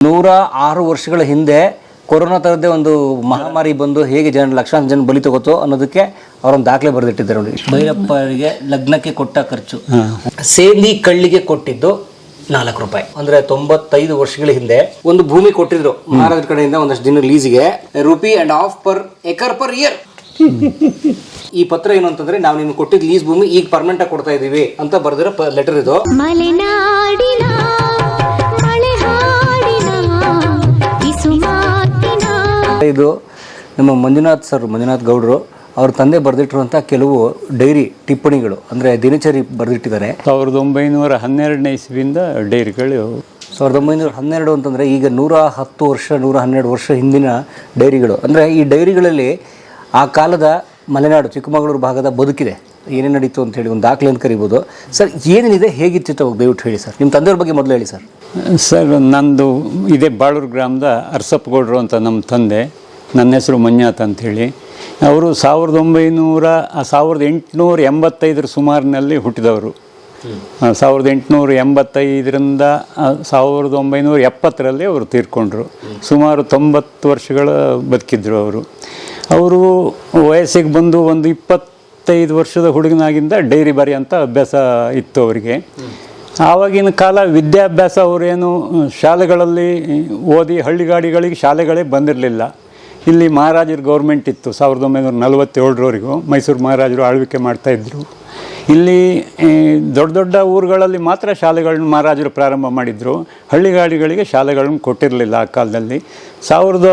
ನೂರ ಆರು ವರ್ಷಗಳ ಹಿಂದೆ ಕೊರೋನಾ ಥರದ್ದೇ ಒಂದು ಮಹಾಮಾರಿ ಬಂದು ಹೇಗೆ ಜನ ಲಕ್ಷಾಂತರ ಜನ ಬಲಿ ತಗೋತೋ ಅನ್ನೋದಕ್ಕೆ ಅವರೊಂದು ದಾಖಲೆ ಬರೆದಿಟ್ಟಿದ್ದಾರೆ ನೋಡಿ. ಭೈರಪ್ಪರಿಗೆ ಲಗ್ನಕ್ಕೆ ಕೊಟ್ಟ ಖರ್ಚು. ಸೇಂದಿ ಕಳ್ಳಿಗೆ ಕೊಟ್ಟಿದ್ದು ನಾಲ್ಕು ರೂಪಾಯಿ. ಅಂದ್ರೆ ತೊಂಬತ್ತೈದು ವರ್ಷಗಳ ಹಿಂದೆ ಒಂದು ಭೂಮಿ ಕೊಟ್ಟಿದ್ರು ಮಹಾರಾಜರ ಕಡೆಯಿಂದ ಒಂದಷ್ಟು ದಿನ ಲೀಸಿಗೆ. Rupee and half per acre per year ಈ ಪತ್ರ ಏನು ಅಂತಂದ್ರೆ ನಾವು ನಿಮ್ಗೆ ಕೊಟ್ಟಿದ್ದ ಲೀಸ್ ಭೂಮಿ ಈಗ ಪರ್ಮನೆಂಟ್ ಆಗಿ ಕೊಡ್ತಾ ಇದೀವಿ ಅಂತ ಬರೆದಿರೋ ಲೆಟರ್ ಇದು. ಮಲೆನಾಡಿನ ಇದು ನಮ್ಮ ಮಂಜುನಾಥ್ ಸರ್ ಮಂಜುನಾಥ್ ಗೌಡರು. ಅವ್ರ ತಂದೆ ಬರೆದಿಟ್ಟಿರುವಂಥ ಕೆಲವು ಡೈರಿ ಟಿಪ್ಪಣಿಗಳು ಅಂದರೆ ದಿನಚರಿ ಬರೆದಿಟ್ಟಿದ್ದಾರೆ. ಸಾವಿರದ ಒಂಬೈನೂರ ಹನ್ನೆರಡನೇ ಇಸ್ವಿಯಿಂದ ಡೈರಿಗಳು ಸಾವಿರದ ಒಂಬೈನೂರ ಹನ್ನೆರಡು ಅಂತಂದರೆ ಈಗ ನೂರ ಹತ್ತು ವರ್ಷ ನೂರ ಹನ್ನೆರಡು ವರ್ಷ ಹಿಂದಿನ ಡೈರಿಗಳು. ಅಂದರೆ ಈ ಡೈರಿಗಳಲ್ಲಿ ಆ ಕಾಲದ ಮಲೆನಾಡು ಚಿಕ್ಕಮಗಳೂರು ಭಾಗದ ಬದುಕಿದೆ. ಏನೇನು ನಡೀತು ಅಂತ ಹೇಳಿ ಒಂದು ದಾಖಲೆ ಅಂತ ಕರಿಬೋದು. ಸರ್, ಏನೇನಿದೆ ಹೇಗಿತ್ತು ದಯವಿಟ್ಟು ಹೇಳಿ ಸರ್. ನಿಮ್ಮ ತಂದೆಯವ್ರ ಬಗ್ಗೆ ಮೊದಲು ಹೇಳಿ ಸರ್. ಸರ್, ನಂದು ಇದೇ ಬಾಳೂರು ಗ್ರಾಮದ ಅರ್ಸಪ್ಪಗೌಡರು ಅಂತ ನಮ್ಮ ತಂದೆ. ನನ್ನ ಹೆಸರು ಮಂಜಾತ್ ಅಂಥೇಳಿ ಅವರು ಸಾವಿರದ ಒಂಬೈನೂರ ಸಾವಿರದ ಎಂಟುನೂರ ಎಂಬತ್ತೈದರ ಸುಮಾರಿನಲ್ಲಿ ಹುಟ್ಟಿದವರು. ಸಾವಿರದ ಎಂಟುನೂರ ಎಂಬತ್ತೈದರಿಂದ ಸಾವಿರದ ಒಂಬೈನೂರ ಎಪ್ಪತ್ತರಲ್ಲಿ ಅವರು ತೀರ್ಕೊಂಡ್ರು. ಸುಮಾರು ತೊಂಬತ್ತು ವರ್ಷಗಳ ಬದುಕಿದ್ರು ಅವರು. ಅವರು ವಯಸ್ಸಿಗೆ ಬಂದು ಒಂದು ಇಪ್ಪತ್ತೈದು ವರ್ಷದ ಹುಡುಗನಾಗಿಂದ ಡೈರಿ ಅಂತ ಅಭ್ಯಾಸ ಇತ್ತು ಅವರಿಗೆ. ಆವಾಗಿನ ಕಾಲ ವಿದ್ಯಾಭ್ಯಾಸ ಅವರೇನು, ಶಾಲೆಗಳಲ್ಲಿ ಓದಿ ಹಳ್ಳಿಗಾಡಿಗಳಿಗೆ ಶಾಲೆಗಳೇ ಬಂದಿರಲಿಲ್ಲ. ಇಲ್ಲಿ ಮಹಾರಾಜರ ಗೌರ್ಮೆಂಟ್ ಇತ್ತು, ಸಾವಿರದ ಒಂಬೈನೂರ ನಲವತ್ತೇಳರವರೆಗೂ ಮೈಸೂರು ಮಹಾರಾಜರು ಆಳ್ವಿಕೆ ಮಾಡ್ತಾಯಿದ್ರು ಇಲ್ಲಿ ದೊಡ್ಡ ದೊಡ್ಡ ಊರುಗಳಲ್ಲಿ ಮಾತ್ರ ಶಾಲೆಗಳನ್ನ ಮಹಾರಾಜರು ಪ್ರಾರಂಭ ಮಾಡಿದರು. ಹಳ್ಳಿಗಾಡಿಗಳಿಗೆ ಶಾಲೆಗಳನ್ನು ಕೊಟ್ಟಿರಲಿಲ್ಲ ಆ ಕಾಲದಲ್ಲಿ. ಸಾವಿರದ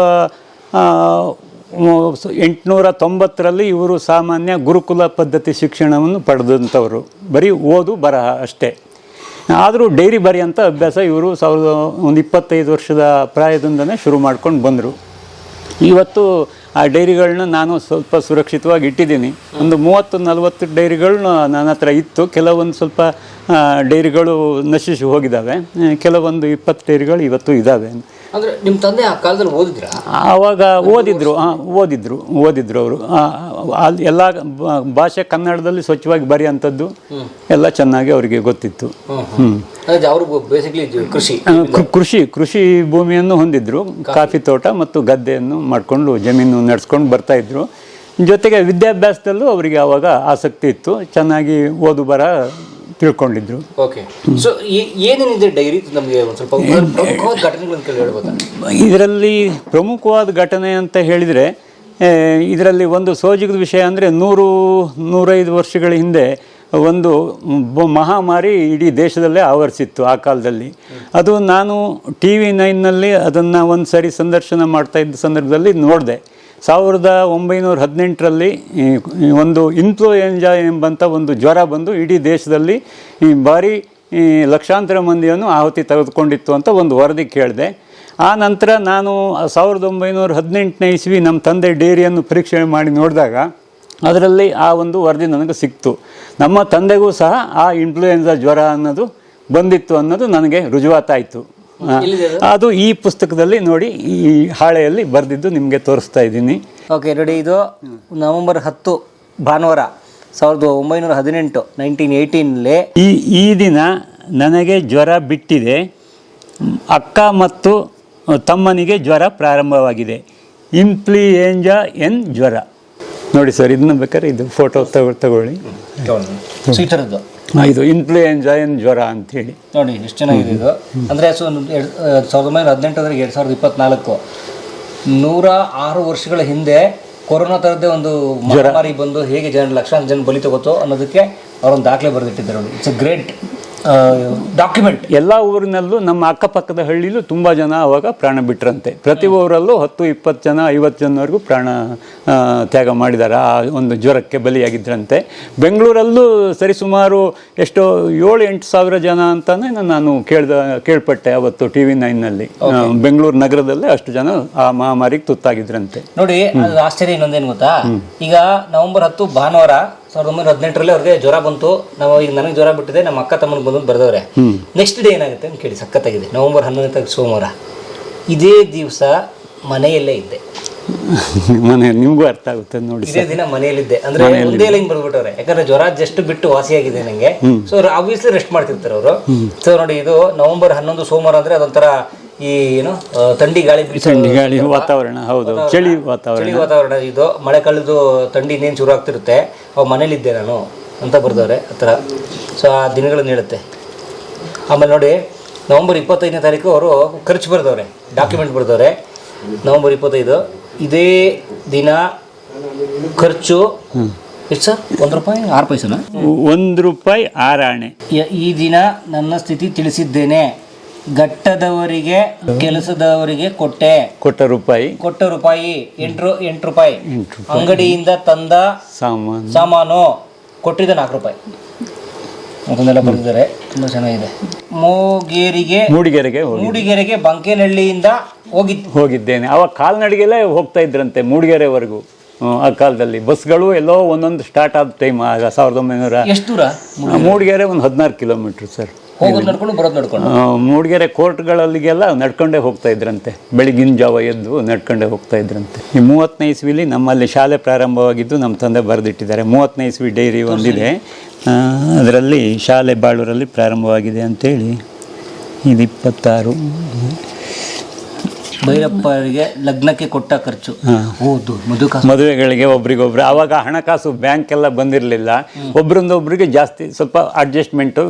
ಎಂಟುನೂರ ತೊಂಬತ್ತರಲ್ಲಿ ಇವರು ಸಾಮಾನ್ಯ ಗುರುಕುಲ ಪದ್ಧತಿ ಶಿಕ್ಷಣವನ್ನು ಪಡೆದಂಥವರು. ಬರೀ ಓದು, ಬರಹ ಅಷ್ಟೇ. ಆದರೂ ಡೈರಿ ಬರೆಯಂಥ ಅಭ್ಯಾಸ ಇವರು ಸಾವಿರದ ಒಂದು ಇಪ್ಪತ್ತೈದು ವರ್ಷದ ಪ್ರಾಯದಿಂದನೇ ಶುರು ಮಾಡ್ಕೊಂಡು ಬಂದರು. ಇವತ್ತು ಆ ಡೈರಿಗಳನ್ನ ನಾನು ಸ್ವಲ್ಪ ಸುರಕ್ಷಿತವಾಗಿ ಇಟ್ಟಿದ್ದೀನಿ. ಒಂದು ಮೂವತ್ತು ನಲವತ್ತು ಡೈರಿಗಳನ್ನ ನನ್ನ ಹತ್ರ ಇತ್ತು. ಕೆಲವೊಂದು ಸ್ವಲ್ಪ ಡೈರಿಗಳು ನಶಿಸಿ ಹೋಗಿದ್ದಾವೆ. ಕೆಲವೊಂದು ಇಪ್ಪತ್ತು ಡೈರಿಗಳು ಇವತ್ತು ಇದ್ದಾವೆ. ಅಂದ್ರೆ ನಿಮ್ಮ ತಂದೆ ಆ ಕಾಲದಲ್ಲಿ ಓದಿದ್ರ? ಆವಾಗ ಓದಿದ್ರು ಹಾಂ ಓದಿದ್ರು ಓದಿದ್ರು ಅವರು. ಅಲ್ಲಿ ಎಲ್ಲ ಭಾಷೆ ಕನ್ನಡದಲ್ಲಿ ಸ್ವಚ್ಛವಾಗಿ ಬರೆಯುವಂಥದ್ದು ಎಲ್ಲ ಚೆನ್ನಾಗಿ ಅವರಿಗೆ ಗೊತ್ತಿತ್ತು. ಕೃಷಿ. ಕೃಷಿ ಕೃಷಿ ಭೂಮಿಯನ್ನು ಹೊಂದಿದ್ರು. ಕಾಫಿ. ತೋಟ ಮತ್ತು ಗದ್ದೆಯನ್ನು ಮಾಡಿಕೊಂಡು ಜಮೀನು ನಡೆಸ್ಕೊಂಡು ಬರ್ತಾ ಇದ್ರು. ಜೊತೆಗೆ ವಿದ್ಯಾಭ್ಯಾಸದಲ್ಲೂ ಅವರಿಗೆ ಆವಾಗ ಆಸಕ್ತಿ ಇತ್ತು. ಚೆನ್ನಾಗಿ ಓದು ಬರ ತಿಳ್ಕೊಂಡಿದ್ರು. ಓಕೆ ಸೊ ಏನೇನಿದೆ ಡೈರಿ ನಮಗೆ ಒಂದು ಸ್ವಲ್ಪ ಪ್ರಮುಖವಾದ ಘಟನೆಗಳನ್ನು ಕೇಳಿ ಇದರಲ್ಲಿ ಪ್ರಮುಖವಾದ ಘಟನೆ ಅಂತ ಹೇಳಿದರೆ ಇದರಲ್ಲಿ ಒಂದು ಸೋಜಿಗದ ವಿಷಯ ಅಂದರೆ ನೂರು, ನೂರೈದು ವರ್ಷಗಳ ಹಿಂದೆ ಒಂದು ಮಹಾಮಾರಿ ಇಡೀ ದೇಶದಲ್ಲೇ ಆವರಿಸಿತ್ತು ಆ ಕಾಲದಲ್ಲಿ. ಅದು ನಾನು ಟಿ ವಿ ನೈನ್ನಲ್ಲಿ ಅದನ್ನು ಒಂದು ಸರಿ ಸಂದರ್ಶನ ಮಾಡ್ತಾ ಇದ್ದ ಸಂದರ್ಭದಲ್ಲಿ ನೋಡಿದೆ. ಸಾವಿರದ ಒಂಬೈನೂರ ಹದಿನೆಂಟರಲ್ಲಿ ಒಂದು ಇನ್ಫ್ಲೂಯೆಂಜಾ ಎಂಬಂಥ ಒಂದು ಜ್ವರ ಬಂದು ಇಡೀ ದೇಶದಲ್ಲಿ ಭಾರಿ ಲಕ್ಷಾಂತರ ಮಂದಿಯನ್ನು ಆಹುತಿ ತೆಗೆದುಕೊಂಡಿತ್ತು ಅಂತ ಒಂದು ವರದಿ ಕೇಳಿದೆ. ಆ ನಂತರ ನಾನು ಸಾವಿರದ ಒಂಬೈನೂರ ಹದಿನೆಂಟನೇ ಇಸ್ವಿ ನಮ್ಮ ತಂದೆ ಡೈರಿಯನ್ನು ಪರೀಕ್ಷೆ ಮಾಡಿ ನೋಡಿದಾಗ ಅದರಲ್ಲಿ ಆ ಒಂದು ವರದಿ ನನಗೆ ಸಿಕ್ತು. ನಮ್ಮ ತಂದೆಗೂ ಸಹ ಆ ಇನ್ಫ್ಲೂಯೆನ್ಸಾ ಜ್ವರ ಅನ್ನೋದು ಬಂದಿತ್ತು ಅನ್ನೋದು ನನಗೆ ರುಜುವಾತಾಯಿತು. ಅದು? ಈ ಪುಸ್ತಕದಲ್ಲಿ ನೋಡಿ ಈ ಹಾಳೆಯಲ್ಲಿ ಬರೆದಿದ್ದು ನಿಮಗೆ ತೋರಿಸ್ತಾ ಇದ್ದೀನಿ. ಓಕೆ ನೋಡಿ ಇದು ನವೆಂಬರ್ ಹತ್ತು ಭಾನುವಾರ ಸಾವಿರದ ಒಂಬೈನೂರ ಹದಿನೆಂಟು ನೈನ್ಟೀನ್ ಏಯ್ಟೀನಲ್ಲಿ ಈ ಈ ದಿನ ನನಗೆ ಜ್ವರ ಬಿಟ್ಟಿದೆ. ಅಕ್ಕ ಮತ್ತು ತಮ್ಮನಿಗೆ ಜ್ವರ ಪ್ರಾರಂಭವಾಗಿದೆ. ಇನ್ಫ್ಲೂಯೆಂಜಾ ಎನ್ ಜ್ವರ. ನೋಡಿ ಸರ್ ಇದನ್ನ ಬೇಕಾದ್ರೆ ಇದು ಫೋಟೋ ತಗೊ ತಗೊಳ್ಳಿ. ಈ ಥರದ್ದು. ಇದು ಇನ್ಫ್ಲೂಯೆನ್ಸಾ ಎನ್ ಜ್ವರ ಹೇಳಿ. ನೋಡಿ ಎಷ್ಟು ಚೆನ್ನಾಗಿದೆ ಇದು. ಅಂದರೆ ಸೊ ಸಾವಿರದ ಒಂಬೈನೂರ ಹದಿನೆಂಟರಲ್ಲಿ ಎರಡು ಸಾವಿರದ ಇಪ್ಪತ್ನಾಲ್ಕು. ನೂರ ಆರು ವರ್ಷಗಳ ಹಿಂದೆ ಕೊರೋನಾ ಥರದ್ದೇ ಒಂದು ಮಹಾಮಾರಿ ಬಂದು ಹೇಗೆ ಜನ ಲಕ್ಷಾಂತರ ಜನ ಬಲಿ ತಗೋತೋ ಅನ್ನೋದಕ್ಕೆ ಅವರೊಂದು ದಾಖಲೆ ಬರೆದಿಟ್ಟಿದ್ದಾರೆ ನೋಡಿ. ಇಟ್ಸ್ ಅ ಗ್ರೇಟ್ ಡಾಕ್ಯುಮೆಂಟ್ ಎಲ್ಲ ಊರಿನಲ್ಲೂ ನಮ್ಮ ಅಕ್ಕಪಕ್ಕದ ಹಳ್ಳಿಲೂ ತುಂಬ ಜನ ಅವಾಗ ಪ್ರಾಣ ಬಿಟ್ರಂತೆ. ಪ್ರತಿ ಊರಲ್ಲೂ ಹತ್ತು ಇಪ್ಪತ್ತು ಜನ ಐವತ್ತು ಜನವರೆಗೂ ಪ್ರಾಣ ತ್ಯಾಗ ಮಾಡಿದ್ದಾರೆ ಆ ಒಂದು ಜ್ವರಕ್ಕೆ ಬಲಿಯಾಗಿದ್ದರಂತೆ ಬೆಂಗಳೂರಲ್ಲೂ ಸರಿಸುಮಾರು ಎಷ್ಟೋ ಏಳು ಎಂಟು ಸಾವಿರ ಜನ ಅಂತಾನೆ ನಾನು ಕೇಳ್ದ ಕೇಳ್ಪಟ್ಟೆ ಅವತ್ತು ಟಿ ವಿ ನೈನ್ನಲ್ಲಿ. ಬೆಂಗಳೂರು ನಗರದಲ್ಲೇ ಅಷ್ಟು ಜನ ಆ ಮಹಾಮಾರಿಗೆ ತುತ್ತಾಗಿದ್ರಂತೆ. ನೋಡಿ ಆಶ್ಚರ್ಯ ಇನ್ನೊಂದೇನು ಗೊತ್ತಾ? ಈಗ ನವೆಂಬರ್ ಹತ್ತು ಭಾನುವಾರ ಸಾವಿರದ ಒಂಬೈನೂರ ಹದಿನೆಂಟರಲ್ಲಿ ಅವ್ರಿಗೆ ಜ್ವರ ಬಂತು. ನಾವು ಈಗ ನನಗೆ ಜ್ವರ ಬಿಟ್ಟಿದೆ ನಮ್ಮ ಅಕ್ಕ ತಮ್ಮನ ಬಂದು ಬರೆದವ್ರೆ. ನೆಕ್ಸ್ಟ್ ಡೇ ಏನಾಗುತ್ತೆ ಅಂತ ಕೇಳಿ ಸಖತ್ತಾಗಿದೆ. ನವಂಬರ್ ಹನ್ನೊಂದನೇ ತಾರೀಕು ಸೋಮವಾರ. ಇದೇ ದಿವಸ ಮನೆಯಲ್ಲೇ ಇದ್ದೆ. ಮನೆ ನಿಮಗೂ ಅರ್ಥ ಆಗುತ್ತೆ ನೋಡಿ ಇದೇ ದಿನ ಮನೆಯಲ್ಲಿದ್ದೆ. ಅಂದ್ರೆ ಒಂದೇ ಲೈನ್ ಬರ್ಬಿಟ್ಟವ್ರೆ ಯಾಕಂದ್ರೆ ಜ್ವರ ಜಸ್ಟ್ ಬಿಟ್ಟು ವಾಸಿಯಾಗಿದೆ ನಂಗೆ. ಸೊ ಆಬ್ವಿಯಸ್ಲಿ ರೆಸ್ಟ್ ಮಾಡ್ತಿರ್ತಾರೆ ಅವರು. ಸೊ ನೋಡಿ ಇದು ನವೆಂಬರ್ ಹನ್ನೊಂದು ಸೋಮವಾರ ಅಂದ್ರೆ ಅದೊಂಥರ ಈ ಏನು ಥಂಡಿ ಗಾಳಿ ಬೀಸೋ ಥಂಡಿ ಗಾಳಿ ವಾತಾವರಣ ಹೌದು. ಚಳಿ ವಾತಾವರಣ. ಚಳಿ ವಾತಾವರಣ ಇದು ಮಳೆ ಕಳೆದು ಥಂಡಿ ಇನ್ನೇನು ಶುರು ಆಗ್ತಿರುತ್ತೆ ಅವ್ ಮನೇಲಿದ್ದೆ ನಾನು ಅಂತ ಬರ್ದವ್ರೆ ಆ ಥರ ಸೊ ಆ ದಿನಗಳನ್ನು ಹೇಳುತ್ತೆ. ಆಮೇಲೆ ನೋಡಿ ನವಂಬರ್ ಇಪ್ಪತ್ತೈದನೇ ತಾರೀಕು ಅವರು ಖರ್ಚು ಬರ್ದವ್ರೆ ಡಾಕ್ಯುಮೆಂಟ್ ಬರ್ದವ್ರೆ. ನವಂಬರ್ ಇಪ್ಪತ್ತೈದು ಇದೇ ದಿನ ಖರ್ಚು ಎಷ್ಟು ಸರ್? ಒಂದು ರೂಪಾಯಿ? ಆರು ಪೈಸನ? ಒಂದು ರೂಪಾಯಿ ಆರಾಣೆ. ಈ ದಿನ ನನ್ನ ಸ್ಥಿತಿ ತಿಳಿಸಿದ್ದೇನೆ. ಘಟ್ಟದವರಿಗೆ ಕೆಲಸದವರಿಗೆ ಕೊಟ್ಟೆ. ಕೊಟ್ಟ ರೂಪಾಯಿ. ಕೊಟ್ಟ ರೂಪಾಯಿ ಎಂಟು ಎಂಟು ರೂಪಾಯಿ. ಅಂಗಡಿಯಿಂದ ತಂದ ಸಾಮಾನು. ಸಾಮಾನು ಕೊಟ್ಟಿದ್ದ ನಾಲ್ಕು ರೂಪಾಯಿ. ಅದನ್ನೆಲ್ಲ ಬರೆದಿದ್ದಾರೆ ತುಂಬಾ ಚೆನ್ನಾಗಿದೆ. ಮೂಗೇರಿಗೆ ಮೂಡಿಗೆರೆಗೆ ಹೋಗಿ ಮೂಡಿಗೆರೆಗೆ ಬಂಕೇನಹಳ್ಳಿಯಿಂದ ಹೋಗಿದ್ದು. ಹೋಗಿದ್ದೇನೆ. ಅವಾಗ ಕಾಲ್ನಡಿಗೆಲ್ಲೇ ಹೋಗ್ತಾ ಇದ್ರಂತೆ ಮೂಡಿಗೆರೆವರೆಗೂ. ಆ ಕಾಲದಲ್ಲಿ. ಬಸ್ಗಳು ಎಲ್ಲೋ ಒಂದೊಂದು ಸ್ಟಾರ್ಟ್ ಆದ ಟೈಮ್ ಆಗ ಸಾವಿರದ ಒಂಬೈನೂರ ಎಷ್ಟು ದೂರ ಮೂಡಿಗೆರೆ? ಒಂದು ಹದಿನಾರು ಕಿಲೋಮೀಟ್ರ್ ಸರ್ ಮೂಡಿಗೆರೆ ಕೋರ್ಟ್ಗಳಲ್ಲಿಗೆಲ್ಲ ನಡ್ಕೊಂಡೇ ಹೋಗ್ತಾ ಇದ್ರಂತೆ. ಬೆಳಗಿನ ಜಾವ ಎದ್ದು ನಡ್ಕೊಂಡೇ ಹೋಗ್ತಾ ಇದ್ರಂತೆ. ಈ ಮೂವತ್ತನೇ ಇಸ್ವಿಲಿ ನಮ್ಮಲ್ಲಿ ಶಾಲೆ ಪ್ರಾರಂಭವಾಗಿದ್ದು ನಮ್ಮ ತಂದೆ ಬರೆದಿಟ್ಟಿದ್ದಾರೆ. ಮೂವತ್ತನೇ ಇಸ್ವಿ ಡೈರಿ ಒಂದಿದೆ. ಅದರಲ್ಲಿ ಶಾಲೆ ಬಾಳೂರಲ್ಲಿ ಪ್ರಾರಂಭವಾಗಿದೆ ಅಂತೇಳಿ. ಇದು ಇಪ್ಪತ್ತಾರು ಭೈರಪ್ಪರಿಗೆ ಲಗ್ನಕ್ಕೆ ಕೊಟ್ಟ ಖರ್ಚು. ಹೌದು ಮದುವೆಗಳಿಗೆ ಒಬ್ರಿಗೊಬ್ರು. ಆವಾಗ ಹಣಕಾಸು ಬ್ಯಾಂಕ್ ಎಲ್ಲ ಬಂದಿರಲಿಲ್ಲ. ಒಬ್ರಿಂದೊಬ್ರಿಗೆ ಜಾಸ್ತಿ ಸ್ವಲ್ಪ ಅಡ್ಜಸ್ಟ್ಮೆಂಟು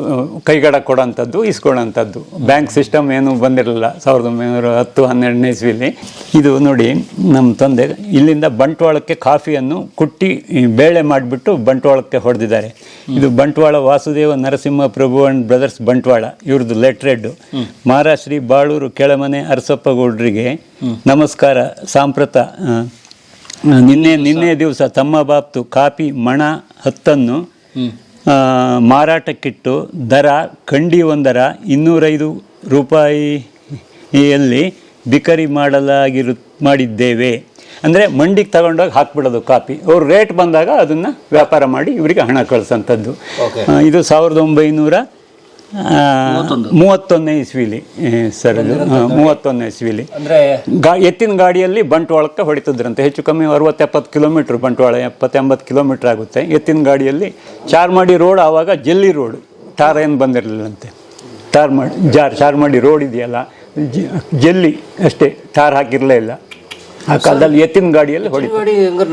ಕೈಗಡ ಕೊಡೋಂಥದ್ದು ಇಸ್ಕೊಳ್ಳೋಂಥದ್ದು. ಬ್ಯಾಂಕ್ ಸಿಸ್ಟಮ್ ಏನು ಬಂದಿರಲಿಲ್ಲ ಸಾವಿರದ ಒಂಬೈನೂರ ಹತ್ತು ಹನ್ನೆರಡನೇ ಇಸ್ವಿಲಿ. ಇದು ನೋಡಿ ನಮ್ಮ ತಂದೆ ಇಲ್ಲಿಂದ ಬಂಟ್ವಾಳಕ್ಕೆ ಕಾಫಿಯನ್ನು ಕುಟ್ಟಿ ಬೇಳೆ ಮಾಡಿಬಿಟ್ಟು ಬಂಟ್ವಾಳಕ್ಕೆ ಹೊಡೆದಿದ್ದಾರೆ. ಇದು ಬಂಟ್ವಾಳ ವಾಸುದೇವ ನರಸಿಂಹ ಪ್ರಭು ಅಂಡ್ ಬ್ರದರ್ಸ್ ಬಂಟ್ವಾಳ. ಇವ್ರದ್ದು ಲೆಟ್ರೆಡ್ಡು. ಮಹಾರಾಷ್ಟ್ರೀ ಬಾಳೂರು ಕೆಳಮನೆ ಅರಸಪ್ಪಗೌಡ್ರಿಗೆ ನಮಸ್ಕಾರ ಸಾಂಪ್ರತ ನಿನ್ನೆ ನಿನ್ನೆ ದಿವಸ. ತಮ್ಮ ಬಾಪ್ತು ಕಾಪಿ ಮಣ ಹತ್ತನ್ನು ಮಾರಾಟಕ್ಕಿಟ್ಟು ದರ ಕಂಡಿ ಒಂದರ ಇನ್ನೂರೈದು ರೂಪಾಯಿಯಲ್ಲಿ ಬಿಕರಿ ಮಾಡಲಾಗಿರು ಮಾಡಿದ್ದೇವೆ. ಅಂದರೆ ಮಂಡಿಗೆ ತಗೊಂಡೋಗಿ ಹಾಕ್ಬಿಡೋದು ಕಾಪಿ. ಅವ್ರು ರೇಟ್ ಬಂದಾಗ ಅದನ್ನು ವ್ಯಾಪಾರ ಮಾಡಿ ಇವರಿಗೆ ಹಣ ಕಳಿಸೋಂಥದ್ದು. ಇದು ಸಾವಿರದ ಒಂಬೈನೂರ ಮೂವತ್ತೊಂದನೇ ಇಸ್ವಿಲಿ ಸರ್ ಮೂವತ್ತೊಂದನೇ ಇಸ್ವಿಲಿ. ಅಂದ್ರೆ ಗಾ ಎತ್ತಿನ ಗಾಡಿಯಲ್ಲಿ ಬಂಟ್ವಾಳಕ್ಕೆ ಹೊಡಿತಿದ್ರಂತೆ. ಹೆಚ್ಚು ಕಮ್ಮಿ ಅರವತ್ತೆಪ್ಪತ್ತು ಕಿಲೋಮೀಟ್ರ್ ಬಂಟ್ವಾಳ ಎಪ್ಪತ್ತೆಂಬತ್ತು ಕಿಲೋಮೀಟ್ರ್ ಆಗುತ್ತೆ. ಎತ್ತಿನ ಗಾಡಿಯಲ್ಲಿ ಚಾರ್ಮಾಡಿ ರೋಡ್ ಆವಾಗ ಜಲ್ಲಿ ರೋಡ್. ಟಾರ್ ಏನು ಬಂದಿರಲಿಲ್ಲಂತೆ. ಟಾರ್ ಮಾಡಿ ಜಾರ್ ಚಾರ್ಮಾಡಿ ರೋಡ್ ಇದೆಯಲ್ಲ ಜಲ್ಲಿ ಅಷ್ಟೇ ಟಾರ್ ಹಾಕಿರಲೇ ಇಲ್ಲ. ಆ ಕಾಲದಲ್ಲಿ ಎತ್ತಿನ ಗಾಡಿಯಲ್ಲಿ ಹೊಡಿ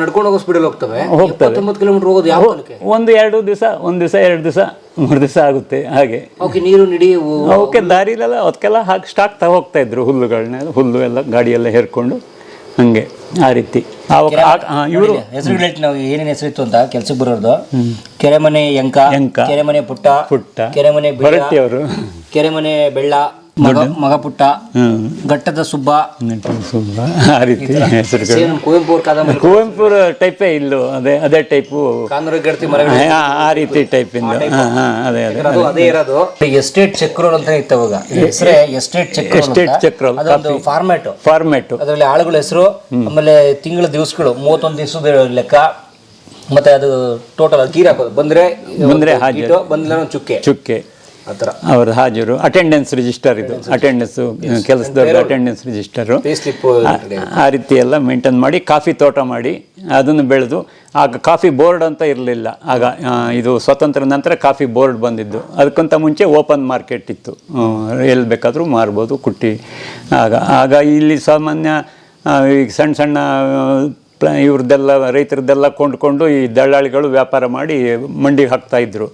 ನಡ್ಕೊಂಡು ಹೋಗೋ ಸ್ಪೀಡಲ್ಲಿ ಹೋಗ್ತವೆ? ಹೋಗ್ತವೆ. ಒಂದು ಎರಡು ದಿವಸ ಒಂದು ದಿವಸ ಎರಡು ದಿವಸ ಮೂರು ದಿವಸ ಆಗುತ್ತೆ ಹಾಗೆ. ಅವಕ್ಕೆ ನೀರು ನಿಡಿ ಅವಕ್ಕೆ ದಾರಿಲೆಲ್ಲ ಅದಕ್ಕೆಲ್ಲ ಹಾಕಿ ಸ್ಟಾಕ್ ಹೋಗ್ತಾ ಇದ್ರು ಹುಲ್ಲುಗಳನ್ನ ಹುಲ್ಲು ಎಲ್ಲ ಗಾಡಿಯೆಲ್ಲ ಹೇರ್ಕೊಂಡು ಹಂಗೆ ಆ ರೀತಿ. ಇವರು ಹೆಸರು ನಾವು ಏನೇನು ಹೆಸರಿತ್ತು ಅಂತ ಕೆಲ್ಸಕ್ಕೆ ಬರೋದು ಕೆರೆಮನೆ ಯಂಕ ಯಂಕ. ಕೆರೆಮನೆ ಪುಟ್ಟ ಪುಟ್ಟ. ಕೆರೆಮನೆ ಬೆಳ್ಳ ಅವರು. ಕೆರೆಮನೆ ಬೆಳ್ಳ ಮಗ ಮಗ ಪುಟ್ಟ ಹ್ಮ್ ಘಟ್ಟದ ಸುಬ್ಬ. ಆ ರೀತಿ ಸೇಮ್ ಕುವೆಂಪು ಕುವೆಂಪುರ ಟೈಪೇ ಇಲ್ಲೂ. ಅದೇ ಅದೇ ಟೈಪು. ಮರಗಳು. ಆ ರೀತಿ ಟೈಪ್ ಹಾಂ ಹಾಂ ಅದೇ ಅದೇ ಅದು ಅದೇ. ಇರೋದು. ಎಸ್ಟೇಟ್ ಚಕ್ರ ಅಂತ ಇತ್ತು ಅವಾಗ. ಹೆಸರೇ estate Chakra estate Estate check format ಅದೊಂದು ಫಾರ್ಮ್ಯಾಟ್ ಫಾರ್ಮೇಟು ಅದರಲ್ಲಿ ಆಳುಗಳ ಹೆಸರು ಆಮೇಲೆ ತಿಂಗಳ ದಿವಸಗಳು ಮೂವತ್ತೊಂದು ದಿವಸದ ಲೆಕ್ಕ. ಮತ್ತೆ ಅದು ಟೋಟಲ್ ಅದು ಕೀರ್ ಹಾಕೋದು. ಬಂದ್ರೆ ಬಂದ್ರೆ ಹಾಜರು. ಕೀಟು, ಚುಕ್ಕೆ. ಚುಕ್ಕೆ. ಅವ್ರ ಹಾಜರು. ಅಟೆಂಡೆನ್ಸ್ ರಿಜಿಸ್ಟರ್ ಇದು. ಅಟೆಂಡೆನ್ಸ್ ಕೆಲಸದವ್ರದ್ದು ಅಟೆಂಡೆನ್ಸ್ ರಿಜಿಸ್ಟರು ಆ ರೀತಿ ಎಲ್ಲ ಮೇಂಟೈನ್ ಮಾಡಿ ಕಾಫಿ ತೋಟ ಮಾಡಿ ಅದನ್ನು ಬೆಳೆದು ಆಗ ಕಾಫಿ ಬೋರ್ಡ್ ಅಂತ ಇರಲಿಲ್ಲ. ಆಗ ಇದು ಸ್ವತಂತ್ರ ನಂತರ ಕಾಫಿ ಬೋರ್ಡ್ ಬಂದಿದ್ದು. ಅದಕ್ಕಿಂತ ಮುಂಚೆ ಓಪನ್ ಮಾರ್ಕೆಟ್ ಇತ್ತು. ಎಲ್ಲಿ ಬೇಕಾದರೂ ಮಾರ್ಬೋದು ಕುಟ್ಟಿ. ಆಗ ಆಗ ಇಲ್ಲಿ ಸಾಮಾನ್ಯ ಈಗ ಸಣ್ಣ ಸಣ್ಣ ಇವ್ರದ್ದೆಲ್ಲ ರೈತರದ್ದೆಲ್ಲ ಕೊಂಡ್ಕೊಂಡು ಈ ದಳ್ಳಾಳಿಗಳು ವ್ಯಾಪಾರ ಮಾಡಿ ಮಂಡಿಗೆ ಹಾಕ್ತಾ ಇದ್ರು.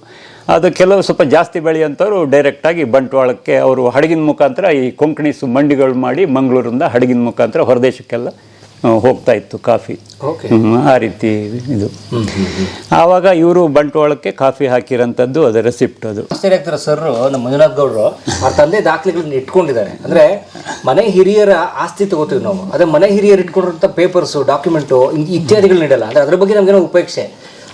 ಅದು ಕೆಲವು ಸ್ವಲ್ಪ ಜಾಸ್ತಿ ಬೆಳೆಯುವಂಥವ್ರು ಡೈರೆಕ್ಟಾಗಿ ಬಂಟ್ವಾಳಕ್ಕೆ ಅವರು ಹಡಗಿನ ಮುಖಾಂತರ ಈ ಕೊಂಕಣಿ ಸು ಮಂಡಿಗಳು ಮಾಡಿ ಮಂಗಳೂರಿಂದ ಹಡಗಿನ ಮುಖಾಂತರ ಹೊರದೇಶಕ್ಕೆಲ್ಲ ಹೋಗ್ತಾ ಇತ್ತು ಕಾಫಿ. ಆ ರೀತಿ ಇದು. ಆವಾಗ ಇವರು ಬಂಟ್ವಾಳಕ್ಕೆ ಕಾಫಿ ಹಾಕಿರೋಂಥದ್ದು ಅದರ ರೆಸಿಪ್ಟ್ ಅದು. ಆಗ್ತಾರೆ ಸರ್ ನಮ್ಮ ಮಂಜುನಾಥ್ ಗೌಡರು ಅವ್ರ ತಂದೆ ದಾಖಲೆಗಳನ್ನ ಇಟ್ಕೊಂಡಿದ್ದಾರೆ. ಅಂದ್ರೆ ಮನೆ ಹಿರಿಯರ ಆಸ್ತಿ ತಗೋತೀವಿ ನಾವು. ಅದೇ ಮನೆ ಹಿರಿಯರು ಇಟ್ಕೊಂಡಿರೋಂಥ ಪೇಪರ್ಸು ಡಾಕ್ಯುಮೆಂಟು ಇತ್ಯಾದಿಗಳನ್ನ ಇಡಲ್ಲ. ಅದರ ಅದ್ರ ಬಗ್ಗೆ ನಮಗೇನೋ ಉಪೇಕ್ಷೆ.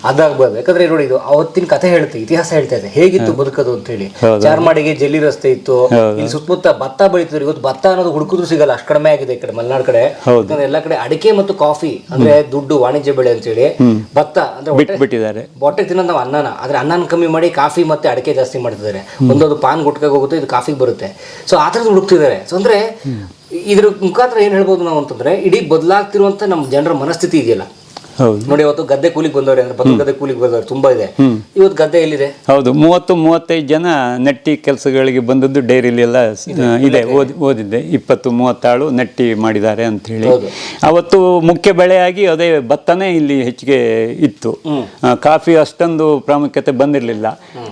ಅದಾಗ್ಬೋದು ಯಾಕಂದ್ರೆ ನೋಡಿ ಇದು ಅವತ್ತಿನ ಕಥೆ ಹೇಳ್ತಾ ಇತಿಹಾಸ ಹೇಳ್ತಾ ಇದೆ. ಹೇಗಿತ್ತು ಬದುಕೋದು ಅಂತ ಹೇಳಿ ಚಾರ್ಮಾಡಿಗೆ ಜಲ್ಲಿ ರಸ್ತೆ ಇತ್ತು. ಇಲ್ಲಿ ಸುತ್ತಮುತ್ತ ಭತ್ತ ಬೆಳೀತಿದ್ರು. ಇವತ್ತು ಭತ್ತ ಅನ್ನೋದು ಹುಡುಕಿದ್ರು ಸಿಗಲ್ಲ. ಅಷ್ಟು ಕಡಿಮೆ ಆಗಿದೆ ಈ ಕಡೆ ಮಲೆನಾಡ್ ಕಡೆ. ಎಲ್ಲಾ ಕಡೆ ಅಡಿಕೆ ಮತ್ತು ಕಾಫಿ ಅಂದ್ರೆ ದುಡ್ಡು ವಾಣಿಜ್ಯ ಬೆಳೆ ಅಂತ ಹೇಳಿ ಭತ್ತ ಅಂದ್ರೆ ಬಿಟ್ಟಿದ್ದಾರೆ ಬೊಟ್ಟೆ ಹೊಟ್ಟೆ ತಿನ್ನೋದು ನಾವು ಅನ್ನನ. ಆದ್ರೆ ಅನ್ನನ ಕಮ್ಮಿ ಮಾಡಿ ಕಾಫಿ ಮತ್ತೆ ಅಡಿಕೆ ಜಾಸ್ತಿ ಮಾಡ್ತಿದ್ದಾರೆ. ಒಂದೊಂದು ಪಾನ್ ಗುಟ್ಕಾಗ ಹೋಗುತ್ತೆ ಇದು ಕಾಫಿಗೆ ಬರುತ್ತೆ. ಸೊ ಆ ಥರದ್ದು ಹುಡುಕ್ತಿದ್ದಾರೆ. ಸೊ ಅಂದ್ರೆ ಇದ್ರ ಮುಖಾಂತರ ಏನ್ ಹೇಳ್ಬೋದು ನಾವು ಅಂತಂದ್ರೆ ಇಡೀ ಬದಲಾಗ್ತಿರುವಂತ ನಮ್ಮ ಜನರ ಮನಸ್ಥಿತಿ ಇದೆಯಲ್ಲ. ನೋಡಿ ಅವತ್ತು ಗದ್ದೆ ಕೂಲಿಗೆ ಬಂದವ್ರೆ ಅಂದ್ರೆ ಗದ್ದೆ ಕೂಲಿಗೆ ಬಂದವ್ರೆ ತುಂಬಾ ಇದೆ. ಇವತ್ತು ಗದ್ದೆ ಎಲ್ಲಿದೆ? ಹೌದು ಮೂವತ್ತು ಮೂವತ್ತೈದು ಜನ ನೆಟ್ಟಿ ಕೆಲಸಗಳಿಗೆ ಬಂದದ್ದು ಡೈರಿಲಿ ಎಲ್ಲ ಇದೆ. ಓದಿ ಓದಿದ್ದೆ. ಇಪ್ಪತ್ತು ಮೂವತ್ತಾಳು ನೆಟ್ಟಿ ಮಾಡಿದ್ದಾರೆ ಅಂತ ಹೇಳಿ ಅವತ್ತು ಮುಖ್ಯ ಬೆಳೆಯಾಗಿ ಅದೇ ಭತ್ತನೇ ಇಲ್ಲಿ ಹೆಚ್ಚಿಗೆ ಇತ್ತು. ಕಾಫಿ ಅಷ್ಟೊಂದು ಪ್ರಾಮುಖ್ಯತೆ ಬಂದಿರಲಿಲ್ಲ.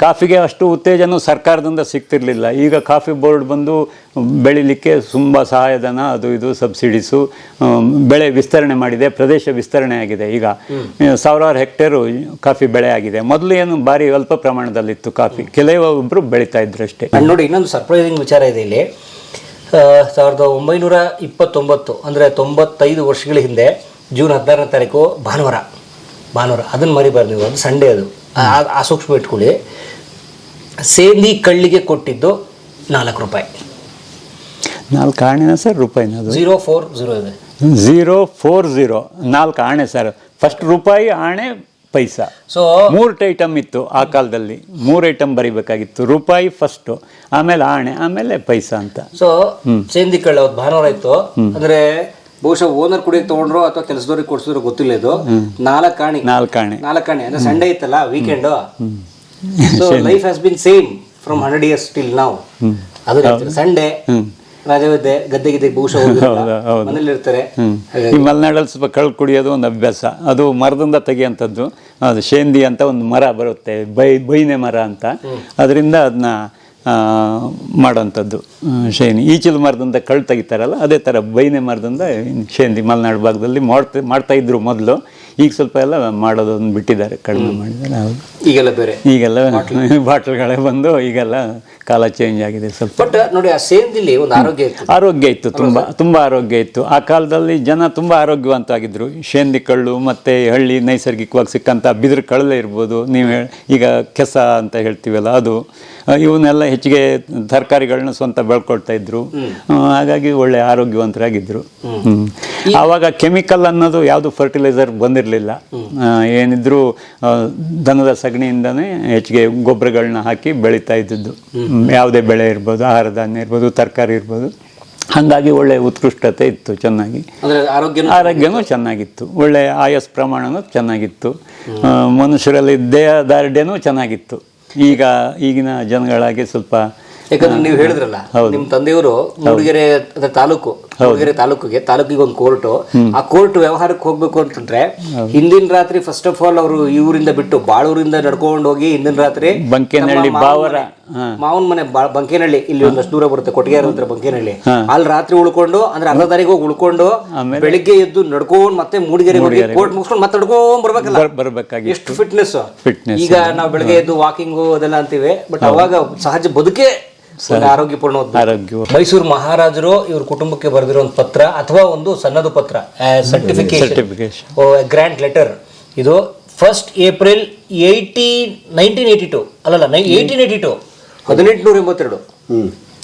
ಕಾಫಿಗೆ ಅಷ್ಟು ಉತ್ತೇಜನ ಸರ್ಕಾರದಿಂದ ಸಿಗ್ತಿರ್ಲಿಲ್ಲ. ಈಗ ಕಾಫಿ ಬೋರ್ಡ್ ಬಂದು ಬೆಳಿಲಿಕ್ಕೆ ತುಂಬ ಸಹಾಯಧನ ಅದು ಇದು ಸಬ್ಸಿಡೀಸು ಬೆಳೆ ವಿಸ್ತರಣೆ ಮಾಡಿದೆ ಪ್ರದೇಶ ವಿಸ್ತರಣೆ ಆಗಿದೆ. ಈಗ ಸಾವಿರಾರು ಹೆಕ್ಟೇರು ಕಾಫಿ ಬೆಳೆ ಆಗಿದೆ. ಮೊದಲು ಏನು ಭಾರಿ ಅಲ್ಪ ಪ್ರಮಾಣದಲ್ಲಿತ್ತು ಕಾಫಿ. ಕೆಲವೊಬ್ಬರು ಬೆಳೀತಾ ಇದ್ರು ಅಷ್ಟೇ. ನೋಡಿ ಇನ್ನೊಂದು ಸರ್ಪ್ರೈಸಿಂಗ್ ವಿಚಾರ ಇದೆ ಇಲ್ಲಿ. ಸಾವಿರದ ಒಂಬೈನೂರ ಇಪ್ಪತ್ತೊಂಬತ್ತು ಅಂದರೆ ತೊಂಬತ್ತೈದು ವರ್ಷಗಳ ಹಿಂದೆ ಜೂನ್ ಹದಿನಾರನೇ ತಾರೀಕು ಭಾನುವಾರ. ಭಾನುವಾರ. ಅದನ್ನು ಮರಿಬಾರ್ದು ನೀವು ಅದು ಸಂಡೇ ಅದು. ಆ ಸೂಕ್ಷ್ಮ ಇಟ್ಕೊಳ್ಳಿ. ಸೇಂದಿ ಕಳ್ಳಿಗೆ ಕೊಟ್ಟಿದ್ದು ನಾಲ್ಕು ರೂಪಾಯಿ. ನಾಲ್ಕು ಆಣೆನ ಸರ್ ರೂಪಾಯಿನ ಅದು? ಝೀರೋ ಫೋರ್ ಝೀರೋ ಇದೆ. ಝೀರೋ ಫೋರ್ ಜೀರೋ ನಾಲ್ಕು ಆಣೆ ಸರ್. ಫಸ್ಟ್ ರೂಪಾಯಿ ಆಣೆ ಪೈಸಾ. ಸೊ ಮೂರು ಐಟಮ್ ಇತ್ತು ಆ ಕಾಲದಲ್ಲಿ. ಮೂರು ಐಟಮ್ ಬರಿಬೇಕಾಗಿತ್ತು. ರೂಪಾಯಿ ಫಸ್ಟು ಆಮೇಲೆ ಆಣೆ ಆಮೇಲೆ ಪೈಸಾ ಅಂತ. ಸೊ ಸೇಂದಿ ಕಳ್ಳ ಅವತ್ತು ಭಾನುವಾರ ಇತ್ತು ಅಂದ್ರೆ ಬಹುಶಃ ಓನರ್ ಕುಡಿ ತಗೊಂಡ್ರು ಅಥವಾ ಕೆಲಸದವ್ರಿಗೆ ಕೊಡ್ಸಿದ್ರು ಗೊತ್ತಿಲ್ಲ ಇದು. ನಾಲ್ಕು ಆಣೆ. ನಾಲ್ಕು ಆಣೆ. ನಾಲ್ಕು ಆಣೆ. ಅಂದ್ರೆ ಸಂಡೇ ಇತ್ತಲ್ಲ weekend so life has been same from hundred years till ನಾವು ಅದು ಸಂಡೇ ಗದ್ದೆ ಗಿದ್ದೆ ಬಹುಶಃ. ಮನೇಲಿ ಇರ್ತಾರೆ ಈ ಮಲೆನಾಡಲ್ಲಿ ಸ್ವಲ್ಪ ಕಳ್ಳು ಕುಡಿಯೋದು ಒಂದು ಅಭ್ಯಾಸ. ಅದು ಮರದಿಂದ ತೆಗೆಯುವಂಥದ್ದು ಅದು ಶೇಂದಿ ಅಂತ ಒಂದು ಮರ ಬರುತ್ತೆ ಬೈ ಬೈನೆ ಮರ ಅಂತ. ಅದರಿಂದ ಅದನ್ನ ಮಾಡೋಂಥದ್ದು ಶೇನಿ ಈಚಲು ಮರದಿಂದ ಕಳ್ಳು ತೆಗಿತಾರಲ್ಲ ಅದೇ ಥರ ಬೈನೆ ಮರದಿಂದ ಶೇಂದಿ ಮಲೆನಾಡು ಭಾಗದಲ್ಲಿ ಮಾಡ್ತಾ ಮಾಡ್ತಾ ಇದ್ರು ಮೊದಲು. ಈಗ ಸ್ವಲ್ಪ ಎಲ್ಲ ಮಾಡೋದನ್ನು ಬಿಟ್ಟಿದ್ದಾರೆ ಕಡಿಮೆ ಮಾಡಿದ್ದಾರೆ ಹೌದು. ಈಗೆಲ್ಲ ಬೇರೆ. ಈಗೆಲ್ಲ ಬಾಟ್ಲ್ಗಳೇ ಬಂದು ಈಗೆಲ್ಲ ಕಾಲ ಚೇಂಜ್ ಆಗಿದೆ ಸ್ವಲ್ಪ. ಬಟ್ ನೋಡಿ ಆ ಸೇಂದಿಲಿ ಒಂದು ಆರೋಗ್ಯ ಇತ್ತು. ಆರೋಗ್ಯ ಇತ್ತು ತುಂಬ ತುಂಬ ಆರೋಗ್ಯ ಇತ್ತು. ಆ ಕಾಲದಲ್ಲಿ ಜನ ತುಂಬ ಆರೋಗ್ಯವಂತಾಗಿದ್ರು ಶೇಂದಿ ಕಳ್ಳು ಮತ್ತು ಹಳ್ಳಿ ನೈಸರ್ಗಿಕವಾಗಿ ಸಿಕ್ಕಂಥ ಬಿದಿರು ಕಳ್ಳಲೆ ಇರ್ಬೋದು. ನೀವು ಈಗ ಕೆಸ ಅಂತ ಹೇಳ್ತೀವಲ್ಲ ಅದು. ಇವನ್ನೆಲ್ಲ ಹೆಚ್ಚಿಗೆ ತರಕಾರಿಗಳನ್ನ ಸ್ವಂತ ಬೆಳ್ಕೊಳ್ತಾ ಇದ್ರು. ಹಾಗಾಗಿ ಒಳ್ಳೆ ಆರೋಗ್ಯವಂತರಾಗಿದ್ದರು ಹ್ಮ್. ಆವಾಗ ಕೆಮಿಕಲ್ ಅನ್ನೋದು ಯಾವುದು ಫರ್ಟಿಲೈಸರ್ ಬಂದಿರಲಿಲ್ಲ. ಏನಿದ್ರು ದನದ ಸಗಣಿಯಿಂದನೇ ಹೆಚ್ಚಿಗೆ ಗೊಬ್ಬರಗಳನ್ನ ಹಾಕಿ ಬೆಳೀತಾ ಇದ್ದದ್ದು. ಯಾವುದೇ ಬೆಳೆ ಇರ್ಬೋದು ಆಹಾರ ಧಾನ್ಯ ಇರ್ಬೋದು ತರಕಾರಿ ಇರ್ಬೋದು. ಹಾಗಾಗಿ ಒಳ್ಳೆ ಉತ್ಕೃಷ್ಟತೆ ಇತ್ತು ಚೆನ್ನಾಗಿ. ಆರೋಗ್ಯನೂ ಚೆನ್ನಾಗಿತ್ತು. ಒಳ್ಳೆ ಆಯಸ್ ಪ್ರಮಾಣನೂ ಚೆನ್ನಾಗಿತ್ತು. ಮನುಷ್ಯರಲ್ಲಿ ದೇಹ ದಾರ್ಢ್ಯನೂ ಚೆನ್ನಾಗಿತ್ತು. ಈಗ ಈಗಿನ ಜನಗಳಾಗಿ ಸ್ವಲ್ಪ ಯಾಕಂದ್ರೆ ನೀವು ಹೇಳಿದ್ರಲ್ಲ ನಿಮ್ ತಂದೆಯವರು ಮೂಡಿಗೆರೆ ತಾಲೂಕು ಮೂಡಿಗೆರೆ ತಾಲೂಕಿಗೆ ತಾಲೂಕಿಗೆ ಒಂದು ಕೋರ್ಟ್ ಆ ಕೋರ್ಟ್ ವ್ಯವಹಾರಕ್ಕೆ ಹೋಗ್ಬೇಕು ಅಂತಂದ್ರೆ ಹಿಂದಿನ ರಾತ್ರಿ ಫಸ್ಟ್ ಆಫ್ ಆಲ್ ಅವರು ಈ ಊರಿಂದ ಬಿಟ್ಟು ಬಾಳೂರಿಂದ ನಡ್ಕೊಂಡು ಹೋಗಿ ಹಿಂದಿನ ರಾತ್ರಿ ಬಂಕೇನಹಳ್ಳಿ ಬಾವರ. ಮಾವನ ಮನೆ ಬಂಕೇನಹಳ್ಳಿ ಇಲ್ಲಿ ಒಂದಷ್ಟು ದೂರ ಬರುತ್ತೆ ಕೊಟ್ಟಿಗೆ ಹತ್ರ ಬಂಕೇನಹಳ್ಳಿ. ಅಲ್ಲಿ ರಾತ್ರಿ ಉಳ್ಕೊಂಡು ಅಂದ್ರೆ ಅರ್ಧ ತಾರೀಕು ಹೋಗಿ ಉಳ್ಕೊಂಡು ಬೆಳಿಗ್ಗೆ ಎದ್ದು ನಡ್ಕೊಂಡು ಮತ್ತೆ ಮೂಡಿಗೆರೆ ಹೋಗಿ ಕೋರ್ಟ್ ಮುಗಿಸ್ಕೊಂಡು ಮತ್ತೆ ನಡ್ಕೊಂಡ್ ಬರ್ಬೇಕಲ್ಲ. ಬರ್- ಬರ್ಬೇಕಾಗಿ ಎಷ್ಟು ಫಿಟ್ನೆಸ್ ಈಗ ನಾವು ಬೆಳಗ್ಗೆ ಎದ್ದು ವಾಕಿಂಗ್ ಅದೆಲ್ಲ ಅಂತೀವಿ ಬಟ್ ಅವಾಗ ಸಹಜ ಬದುಕೆ ಆರೋಗ್ಯಪೂರ್ಣ ಆರೋಗ್ಯ ಮೈಸೂರು ಮಹಾರಾಜರು ಇವ್ರ ಕುಟುಂಬಕ್ಕೆ ಬರೆದಿರೋ ಒಂದು ಪತ್ರ ಅಥವಾ ಒಂದು ಸಣ್ಣದು ಪತ್ರ ಸರ್ಟಿಫಿಕೇಶನ್ ಗ್ರ್ಯಾಂಡ್ ಲೆಟರ್ ಇದು first April eighty nineteen eighty two ಅಲ್ಲಲ್ಲ ಏಯ್ಟೀನ್ ಏಯ್ಟಿ ಟು ಹದಿನೆಂಟುನೂರ ಎಂಬತ್ತೆರಡು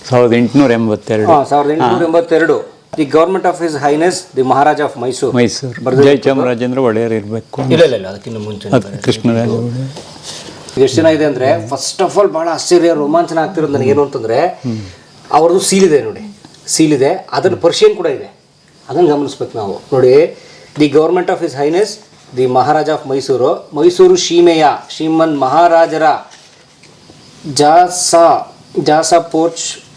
ಸಾವಿರದ ಎಂಟುನೂರ ಎಂಬತ್ತೆರಡು ಸಾವಿರದ ಎಂಟುನೂರ ಎಂಬತ್ತೆರಡು the government of his highness the Maharaja of Mysore Mysore Jayachamarajendra Wodeyar ಇರಬೇಕು. ಇಲ್ಲ ಇಲ್ಲ ಇಲ್ಲ ಅದಕ್ಕಿಂತ ಮುಂಚೆ ಕೃಷ್ಣರಾಜ ಎಷ್ಟು ಜನ ಇದೆ ಅಂದ್ರೆ ಫಸ್ಟ್ ಆಫ್ ಆಲ್ ಬಹಳ ಆಶ್ಚರ್ಯ, ರೋಮಾಂಚನ ಆಗ್ತಿರೋದು ನನಗೆ ಏನು ಅಂತಂದ್ರೆ, ಅವ್ರದ್ದು ಸೀಲ್ ಇದೆ ನೋಡಿ. ಸೀಲ್ ಇದೆ. ಪರ್ಷಿಯನ್ ಕೂಡ ಇದೆ. ಅದನ್ನು ಗಮನಿಸ್ಬೇಕು ನಾವು. ನೋಡಿ the government of his highness the Maharaja of Mysore Mysore ಶೀಮೆಯ ಶ್ರೀಮನ್ ಮಹಾರಾಜರ ಜಾಸ ಜಾಸ ಪೋರ್ಚ್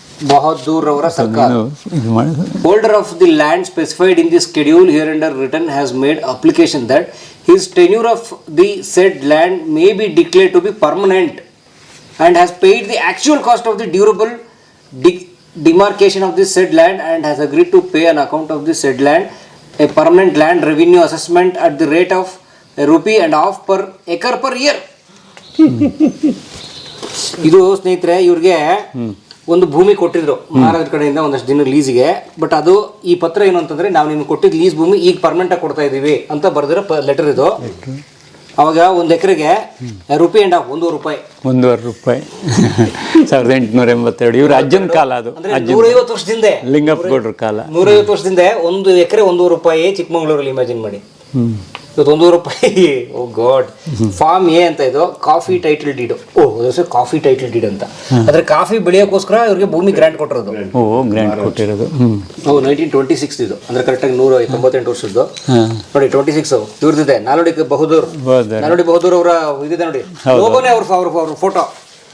ಸರ್ಕಾರ ಇದು ಮಾಡಿದ್ರು holder of the land specified in the schedule hereunder written has made application that his tenure of the said land may be declared to be permanent and has paid the actual cost of the durable de- demarcation of the said land and has agreed to pay an account of the said land a permanent land revenue assessment at the rate of a rupee and half per acre per year ಇದು ಸ್ನೇಹಿತರೆ ಇವ್ರಿಗೆ ಒಂದು ಭೂಮಿ ಕೊಟ್ಟಿದ್ರು ಮಹಾರಾಜರ ಕಡೆಯಿಂದ ಒಂದಷ್ಟು ದಿನ ಲೀಸ್ಗೆ ಬಟ್ ಅದು ಈ ಪತ್ರ ಏನು ಅಂತಂದ್ರೆ ನಾವು ನಿಮ್ಗೆ ಕೊಟ್ಟಿದ್ದ ಲೀಸ್ ಭೂಮಿ ಈಗ ಪರ್ಮನೆಂಟ್ ಆಗಿ ಕೊಡ್ತಾ ಇದೀವಿ ಅಂತ ಬರೆದಿರೋ ಲೆಟರ್ ಇದು. ಅವಾಗ ಒಂದು ಎಕರೆಗೆ ರುಪಿ ಅಂಡ್ ಹಾಫ್ ಒಂದೂವರೆ ರೂಪಾಯಿ. ಒಂದೂವರೆ ರೂಪಾಯಿ. ಸಾವಿರದ ಎಂಟುನೂರ ಎಂಬತ್ತೆರಡು. ಇವ್ರ ಅಜ್ಜನ ಕಾಲ ಅದು. ನೂರೈವತ್ತು ವರ್ಷದಿಂದ. ಲಿಂಗಪ್ಪ ಗೌಡ್ರ ಕಾಲ. ನೂರೈವತ್ತು ವರ್ಷದಿಂದ ಒಂದು ಎಕರೆ ಒಂದೂವರೆ ರೂಪಾಯಿ ಚಿಕ್ಕಮಂಗ್ಳೂರಲ್ಲಿ ಇಮ್ಯಾಜಿನ್ ಮಾಡಿ. ಒಂದೂವರೆ ರೂಪಾಯಿ. ಓ ಗಾಡ್. ಫಾರ್ಮ್ ಎ ಅಂತ ಇದು. Coffee title deed. ಓ ಹೆಸರು ಕಾಫಿ ಟೈಟಲ್ ಡೀಡ್ ಅಂತ. ಅಂದ್ರೆ ಕಾಫಿ ಬೆಳೆಯೋಕ್ಕೋಸ್ಕರ ಇವ್ರಿಗೆ ಭೂಮಿ ಗ್ರಾಂಟ್ ಕೊಟ್ಟಿರೋದು. ಓ ಗ್ರ್ಯಾಂಟ್ ಕೊಟ್ಟಿರೋದು. ಓ ನೈನ್ಟೀನ್ ಟ್ವೆಂಟಿ ಸಿಕ್ಸ್ ಇದು. ಅಂದ್ರೆ ಕರೆಕ್ಟಾಗಿ ನೂರ ತೊಂಬತ್ತೆಂಟು ವರ್ಷದ್ದು. ನೋಡಿ ಟ್ವೆಂಟಿ ಸಿಕ್ಸ್ ಇವ್ರದಿದೆ ನಾಲ್ವಡಿ ಬಹದ್ದೂರ್. ನಾಲ್ಡಿ ನಾಲ್ವಡಿ ಬಹದ್ದೂರ್ ಅವರ ಇದಿದೆ ನೋಡಿ. ಲೋಗೋನೇ ಅವ್ರ ಅವ್ರ ಅವ್ರ ಫೋಟೋ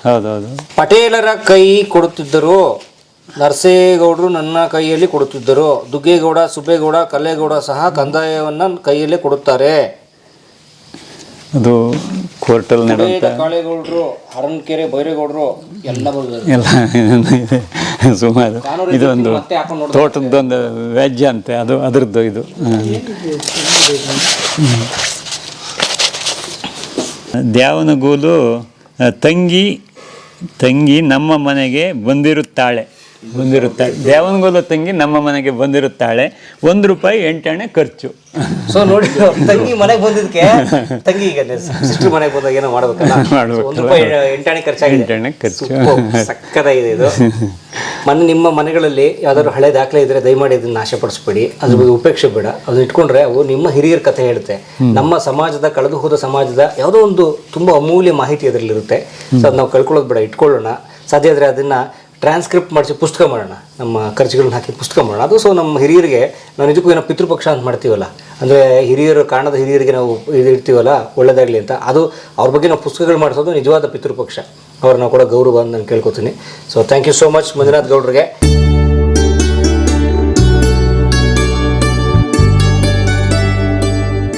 ಹೌದೌದು. ಪಟೇಲರ ಕೈ ಕೊಡುತ್ತಿದ್ದರು. ನರಸೇಗೌಡರು ನನ್ನ ಕೈಯಲ್ಲಿ ಕೊಡುತ್ತಿದ್ದರು. ದುಗ್ಗೇಗೌಡ ಸುಬ್ಬೇಗೌಡ ಕಲ್ಲೇಗೌಡ ಸಹ ಕಂದಾಯವನ್ನು ಕೈಯಲ್ಲೇ ಕೊಡುತ್ತಾರೆ. ಅದು ಕೋರ್ಟಲ್ಲಿ ನಡೆಯುವಂಥ ವೇದ ಕಾಳೇಗೌಡರು ಹರನ್ಕೆರೆ ಬೈರೇಗೌಡರು ಎಲ್ಲ ಎಲ್ಲ ಸುಮಾರು. ಇದೊಂದು ತೋಟದ್ದೊಂದು ವ್ಯಾಜ್ಯ ಅಂತೆ. ಅದು ಅದರದ್ದು ಇದು. ದ್ಯಾವನಗೂಲು ತಂಗಿ ತಂಗಿ ನಮ್ಮ ಮನೆಗೆ ಬಂದಿರುತ್ತಾಳೆ. ಬಂದಿರುತ್ತಾಳೆ ದೇವನಗೋಲ ತಂಗಿ ನಮ್ಮ ಮನೆಗೆ ಬಂದಿರುತ್ತಾಳೆ. ಒಂದು ರೂಪಾಯಿ ಎಂಟಾಣೆ ಖರ್ಚು. ಸೊ ನೋಡಿ ತಂಗಿ ಮನೆಗೆ ಬಂದಿದ್ದಕ್ಕೆ ತಂಗಿ ಈಗ ಸಿಸ್ಟರ್ ಮನೆಗೆ ಬಂದಾಗ ಏನೋ ಮಾಡ್ಬೇಕಲ್ಲ? ಒಂದು ರೂಪಾಯಿ ಎಂಟಾಣಿ ಖರ್ಚಾಗಿದೆ ಎಂಟಾಣಿ ಖರ್ಚು. ಸಕ್ಕದ ಇದೆ ಇದು. ಮೊನ್ನೆ ನಿಮ್ಮ ಮನೆಗಳಲ್ಲಿ ಯಾವ್ದಾದ್ರು ಹಳೆ ದಾಖಲೆ ಇದ್ರೆ ದಯಮಾಡಿ ಅದನ್ನ ನಾಶಪಡಿಸ್ಬೇಡಿ. ಅದ್ರ ಬಗ್ಗೆ ಉಪೇಕ್ಷೆ ಬೇಡ. ಅದನ್ನ ಇಟ್ಕೊಂಡ್ರೆ ಅವು ನಿಮ್ಮ ಹಿರಿಯರ ಕಥೆ ಹೇಳುತ್ತೆ. ನಮ್ಮ ಸಮಾಜದ ಕಳೆದು ಹೋದ ಸಮಾಜದ ಯಾವುದೋ ಒಂದು ತುಂಬಾ ಅಮೂಲ್ಯ ಮಾಹಿತಿ ಅದರಲ್ಲಿ ಇರುತ್ತೆ ಸೊ ಅದು ನಾವು ಕಳ್ಕೊಳ್ಳೋದು ಬೇಡ ಇಟ್ಕೊಳ್ಳೋಣ. ಸಾಧ್ಯ ಆದ್ರೆ ಅದನ್ನ ಟ್ರಾನ್ಸ್ಕ್ರಿಪ್ಟ್ ಮಾಡಿಸಿ ಪುಸ್ತಕ ಮಾಡೋಣ. ನಮ್ಮ ಖರ್ಚುಗಳನ್ನ ಹಾಕಿ ಪುಸ್ತಕ ಮಾಡೋಣ. ಅದು ಸೊ ನಮ್ಮ ಹಿರಿಯರಿಗೆ, ನಾವು ನಿಜಕ್ಕೂ ಏನೋ ಪಿತೃಪಕ್ಷ ಅಂತ ಮಾಡ್ತೀವಲ್ಲ? ಅಂದರೆ ಹಿರಿಯರು ಕಾರಣದ ಹಿರಿಯರಿಗೆ ನಾವು ಇದು ಇರ್ತೀವಲ್ಲ ಒಳ್ಳೆಯದಾಗಲಿ ಅಂತ. ಅದು ಅವ್ರ ಬಗ್ಗೆ ನಾವು ಪುಸ್ತಕಗಳು ಮಾಡಿಸೋದು ನಿಜವಾದ ಪಿತೃಪಕ್ಷ. ಅವ್ರನ್ನ ಕೂಡ ಗೌರವ ಅಂತ ನಾನು ಕೇಳ್ಕೊತೀನಿ. So thank you so much Manjunath ಗೌಡ್ರಿಗೆ.